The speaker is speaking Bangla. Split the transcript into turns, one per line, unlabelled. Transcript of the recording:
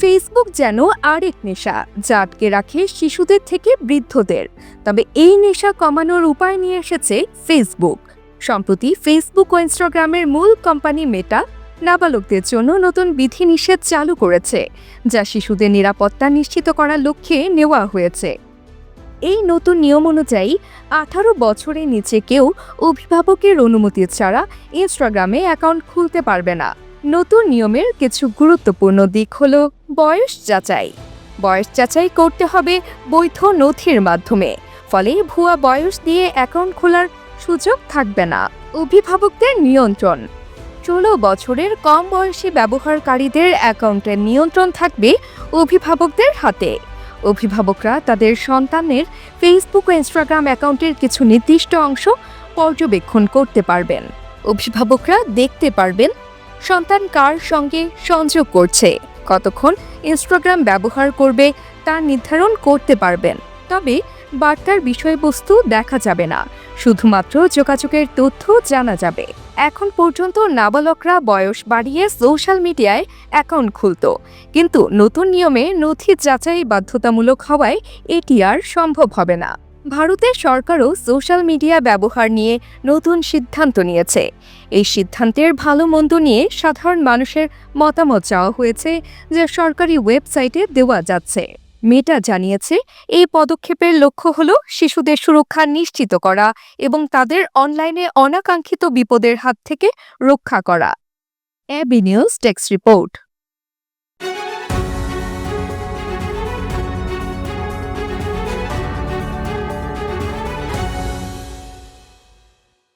ফেসবুক যেন আরেক নেশা, যা আটকে রাখে শিশুদের থেকে বৃদ্ধদের। তবে এই নেশা কমানোর উপায় নিয়ে এসেছে ফেসবুক সম্প্রতি ফেসবুক ও ইনস্টাগ্রামের মূল কোম্পানি মেটা নাবালকদের জন্য নতুন বিধিনিষেধ চালু করেছে, যা শিশুদের নিরাপত্তা নিশ্চিত করার লক্ষ্যে নেওয়া হয়েছে। এই নতুন নিয়ম অনুযায়ী, আঠারো বছরের নিচে কেউ অভিভাবকের অনুমতি ছাড়া ইনস্টাগ্রামে অ্যাকাউন্ট খুলতে পারবে না। নতুন নিয়মের কিছু গুরুত্বপূর্ণ দিক হল বয়স যাচাই। বয়স যাচাই করতে হবে বৈধ নথির মাধ্যমে, ফলে ভুয়া বয়স দিয়ে অ্যাকাউন্ট খোলার সুযোগ থাকবে না। অভিভাবকদের নিয়ন্ত্রণ। ষোলো বছরের কম বয়সী ব্যবহারকারীদের অ্যাকাউন্টের নিয়ন্ত্রণ থাকবে অভিভাবকদের হাতে। অভিভাবকরা তাদের সন্তানের ফেসবুক ও ইনস্টাগ্রাম অ্যাকাউন্টের কিছু নির্দিষ্ট অংশ পর্যবেক্ষণ করতে পারবেন। অভিভাবকরা দেখতে পারবেন সন্তান কার সঙ্গে সংযোগ করছে? কতক্ষণ ইনস্টাগ্রাম ব্যবহার করবে তা নির্ধারণ করতে পারবেন। তবে বার্তার বিষয়বস্তু দেখা যাবে না। শুধুমাত্র যোগাযোগের তথ্য জানা যাবে। এখন পর্যন্ত নাবালকরা বয়স বাড়িয়ে সোশ্যাল মিডিয়ায় অ্যাকাউন্ট খুলত। কিন্তু নতুন নিয়মে নথি যাচাই বাধ্যতামূলক হওয়ায় এটি আর সম্ভব হবে না। ভারতের সরকারও সোশ্যাল মিডিয়া ব্যবহার নিয়ে নতুন সিদ্ধান্ত নিয়েছে। এই সিদ্ধান্তের ভালো মন্দ নিয়ে সাধারণ মানুষের মতামত চাওয়া হয়েছে যা সরকারি ওয়েবসাইটে দেওয়া যাচ্ছে। মেটা জানিয়েছে, এই পদক্ষেপের লক্ষ্য হল শিশুদের সুরক্ষা নিশ্চিত করা এবং তাদের অনলাইনে অনাকাঙ্ক্ষিত বিপদের হাত থেকে রক্ষা করা। AB news text report.